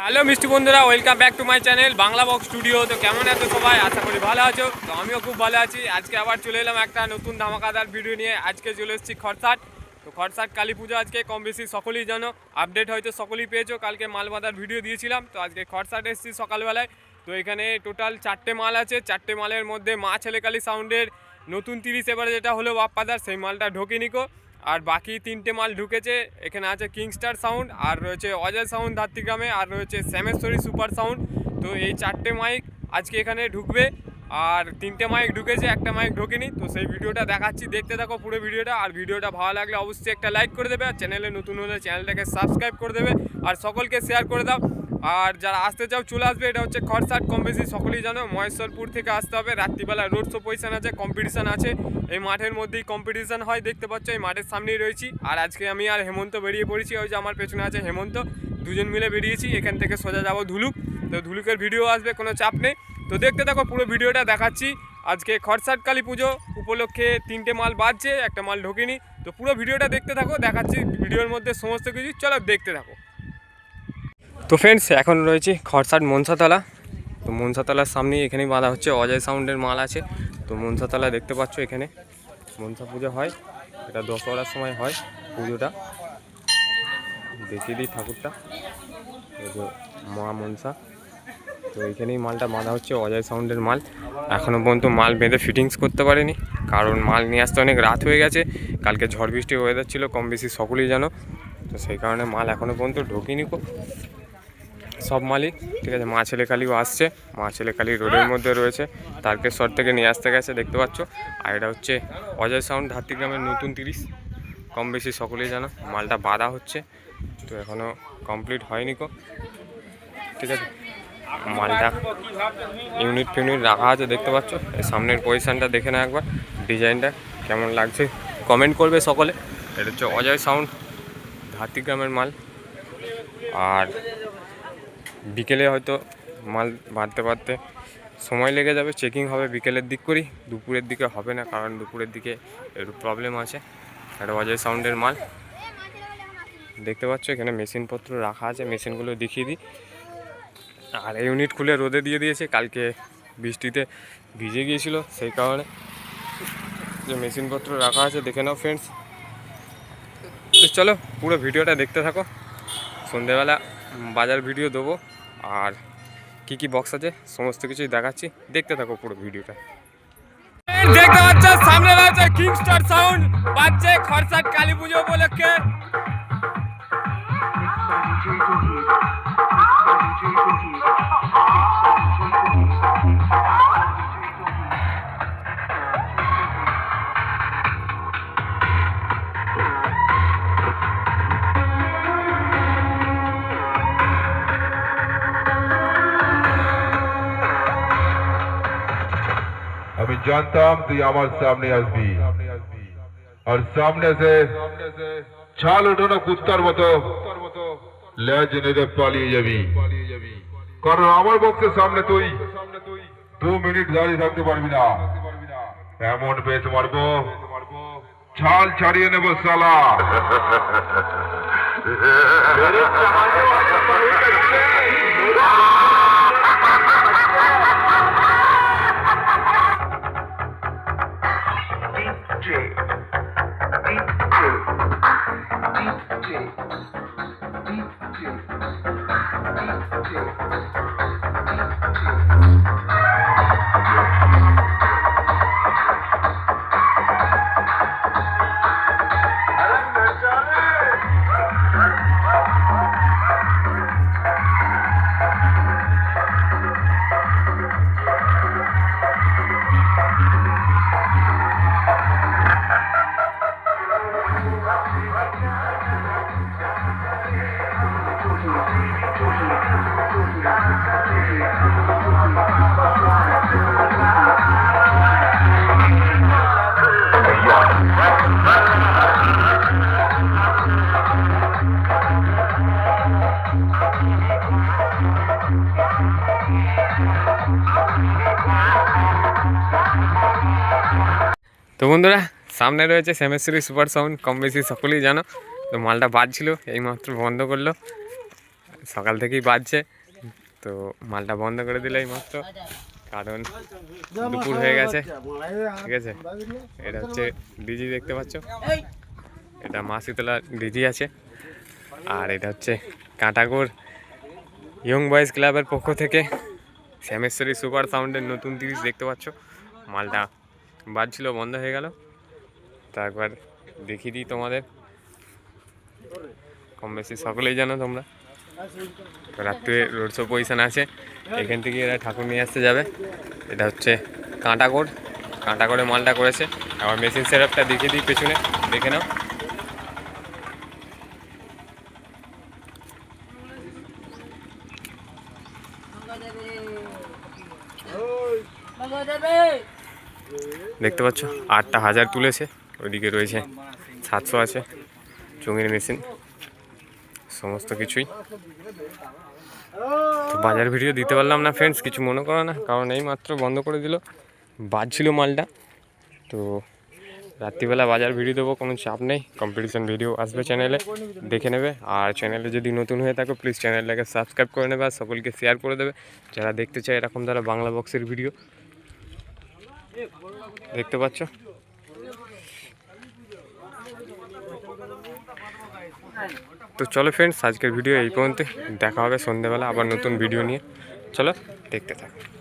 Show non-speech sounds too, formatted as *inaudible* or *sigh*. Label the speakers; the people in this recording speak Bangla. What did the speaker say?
Speaker 1: হ্যালো মিষ্টি বন্ধুরা, welcome back to my channel Bangla box studio. তো কেমন আছো সবাই? আশা করি ভালো আছো। তো আমিও খুব ভালো আছি। আজকে আবার চলে এলাম একটা নতুন ধামাকাদার ভিডিও নিয়ে। আজকে চলে এসেছি খরসাট তো খরসাট কালী পুজো আজকে কম বেশি সকলেই জানো। আপডেট হয়তো সকলেই পেয়েছ। কালকে মাল বাঁধার ভিডিও দিয়েছিলাম। তো আজকে খরসাট এসেছি সকালবেলায়। তো এখানে টোটাল চারটে মাল আছে। চারটে মালের মধ্যে মা ছেলেকালী সাউন্ডের নতুন তিরিশ এবারে যেটা হলো বাপ্পাদার, সেই মালটা ঢোকে নিকো। আর বাকি তিনটে মাল ঢুকেছে, এখানে আছে কিংস্টার সাউন্ড আর রয়েছে অজয় সাউন্ড ধাত্রিগ্রামে আর রয়েছে শ্যামেশ্বরী সুপার সাউন্ড তো এই চারটে মাইক আজকে এখানে ঢুকবে, আর তিনটে মাইক ঢুকেছে, একটা মাইক ঢোকেনি। তো সেই ভিডিওটা দেখাচ্ছি, দেখতে থাকো পুরো ভিডিওটা, আর ভিডিওটা ভালো লাগলে অবশ্যই একটা লাইক করে দেবে, আর চ্যানেলে নতুন হলে চ্যানেলটাকে সাবস্ক্রাইব করে দেবে, আর সকলকে শেয়ার করে দাও। আর যারা আসতে চাও, চলে আসবে। এটা হচ্ছে খরসাট কম বেশি, সকলেই জানো। মহেশ্বরপুর থেকে আসতে হবে। রাত্রিবেলা রোড শো পজিশন আছে কম্পিটিশান আছে। এই মাঠের মধ্যেই কম্পিটিশান হয়, দেখতে পাচ্ছ, এই মাঠের সামনেই রয়েছি। আর আজকে আমি আর হেমন্ত বেরিয়ে পড়েছি, ওই যে আমার পেছনে আছে হেমন্ত। দুজন মিলে বেরিয়েছি, এখান থেকে সোজা যাব ধুলুক। তো ধুলুকের ভিডিও আসবে, কোনো চাপ নেই। তো দেখতে থাকো, পুরো ভিডিওটা দেখাচ্ছি। আজকে খরসাট কালী পুজো উপলক্ষে তিনটে মাল বাজছে, একটা মাল ঢোকেনি। তো পুরো ভিডিওটা দেখতে থাকো, দেখাচ্ছি ভিডিওর মধ্যে সমস্ত কিছু। চলো দেখতে থাকো। তো ফ্রেন্ডস এখন রয়েছে খরসাট মনসাতলা। তো মনসাতলার সামনেই এখানেই বাঁধা হচ্ছে অজয় সাউন্ডের মাল আছে। তো মনসাতলা দেখতে পাচ্ছ এখানে, মনসা পুজো হয়, এটা দশহরার সময় হয় পুজোটা। দেখিয়ে দিই ঠাকুরটা মা মনসা। তো এইখানেই মালটা বাঁধা হচ্ছে অজয় সাউন্ডের মাল। এখনও পর্যন্ত মাল বেঁধে ফিটিংস করতে পারেনি, কারণ মাল নিয়ে আসতে অনেক রাত হয়ে গেছে। কালকে ঝড় বৃষ্টি ওয়েদার ছিল কম বেশি সকলেই জানো। তো সেই কারণে মাল এখনও পর্যন্ত ঢোকেনি সব মালই ঠিক আছে? মা ছেলেকালিও আসছে। মা ছেলেকালি রোডের মধ্যে রয়েছে। তারকেশ্বর থেকে নিয়ে আসতে গেছে, দেখতে পাচ্ছ? আর এটা হচ্ছে অজয় সাউন্ড ধাত্রিগ্রামের নতুন তিরিশ। কম বেশি সকলেই জানো, মালটা বাঁধা হচ্ছে। তো এখনও কমপ্লিট হয়নি কো। ঠিক আছে? মালটা ইউনিট ফিউনিট রাখা আছে, দেখতে পাচ্ছ? সামনের পজিশানটা দেখে না একবার। ডিজাইনটা কেমন লাগছে? কমেন্ট করবে সকলে। এটা হচ্ছে অজয় সাউন্ড ধাত্রিগ্রামের মাল। আর বিকেলে হয়তো মাল বাঁধতে বাঁধতে সময় লেগে যাবে চেকিং হবে বিকেলের দিক করি দুপুরের দিকে হবে না কারণ দুপুরের দিকে একটু প্রবলেম আছে। একটা অজয় সাউন্ডের মাল। দেখতে পাচ্ছ এখানে মেশিনপত্র রাখা আছে, মেশিনগুলো দেখিয়ে দিই। আর এই ইউনিট খুলে রোদে দিয়ে দিয়েছে, কালকে বৃষ্টিতে ভিজে গিয়েছিল, সেই কারণে যে মেশিনপত্র রাখা আছে, দেখে নাও ফ্রেন্ডস চলো পুরো ভিডিওটা দেখতে থাকো। সন্ধেবেলা বাজার ভিডিও দেবো। আর কি কি বক্স আছে, সমস্ত কিছুই দেখাচ্ছি। দেখতে থাকো পুরো ভিডিওটা। দেখতে পাচ্ছ, সামনে রয়েছে কিংস্টার সাউন্ড বাজছে খরসাট কালী পুজো উপলক্ষে।
Speaker 2: জানতাম তুই আমার সামনে আসবি। আর সামনে সে ছাল ওঠানো কুত্তার মতো লেজ নেড়ে পালিয়ে যাবি। কারণ আমার বক্সের সামনে তুই দু মিনিট দাঁড়িয়ে থাকতে পারবি না। এমন বেশ মারবো ছাল ছাড়িয়ে নেব সালা *laughs*
Speaker 1: তো বন্ধুরা, সামনে রয়েছে শ্যামেশ্বরী সুপার সাউন্ড কম বেশি সকলেই জানো। তো মালটা বাজছিল, এইমাত্র বন্ধ করল। সকাল থেকেই বাজছে, তো মালটা বন্ধ করে দিলে এই মাত্র কারণ দুপুর হয়ে গেছে, ঠিক আছে? এটা হচ্ছে ডিজি, দেখতে পাচ্ছ? এটা মা শীতলা ডিজি আছে। আর এটা হচ্ছে কাঁটাগোর ইয়ং বয়েজ ক্লাবের পক্ষ থেকে। শ্যামেশ্বরী সুপার সাউন্ডের নতুন তিরিশ দেখতে পাচ্ছ। মালটা বাজছিল, বন্ধ হয়ে গেল। তা একবার দেখিয়ে দিই তোমাদের। কম বেশি সকলেই জানো তোমরা। রাত্রে রোড শো পজিশন আছে। এখান থেকে এরা ঠাকুর নিয়ে আসতে যাবে। এটা হচ্ছে কাঁটাগোড়। কাঁটাগোড়ে মালটা করেছে। আবার মেশিন সেটআপটা দেখিয়ে দিই পেছনে। দেখে নাও। দেখতে পাচ্ছ, আটটা হাজার তুলেছে, ওইদিকে রয়েছে সাতশো আছে চুঙির মেশিন, সমস্ত কিছুই। তো বাজার ভিডিও দিতে পারলাম না ফ্রেন্ডস কিছু মনে করো না, কারণ এই মাত্র বন্ধ করে দিল, বাজছিল মালটা, তো রাত্রিবেলা বাজার ভিডিও দেবো, কোনো চাপ নেই। কম্পিটিশন ভিডিও আসবে চ্যানেলে দেখে নেবে। আর চ্যানেলে যদি নতুন হয়ে থাকো প্লিজ চ্যানেলটাকে সাবস্ক্রাইব করে নেবে আর সকলকে শেয়ার করে দেবে। যারা দেখতে চায় এরকম যারা বাংলা বক্সের ভিডিও দেখতে পাচ্ছ? তো চলো ফ্রেন্ডস আজকের ভিডিও এই পর্যন্ত দেখা হবে সন্ধ্যেবেলা আবার নতুন ভিডিও নিয়ে। চলো, দেখতে থাকো।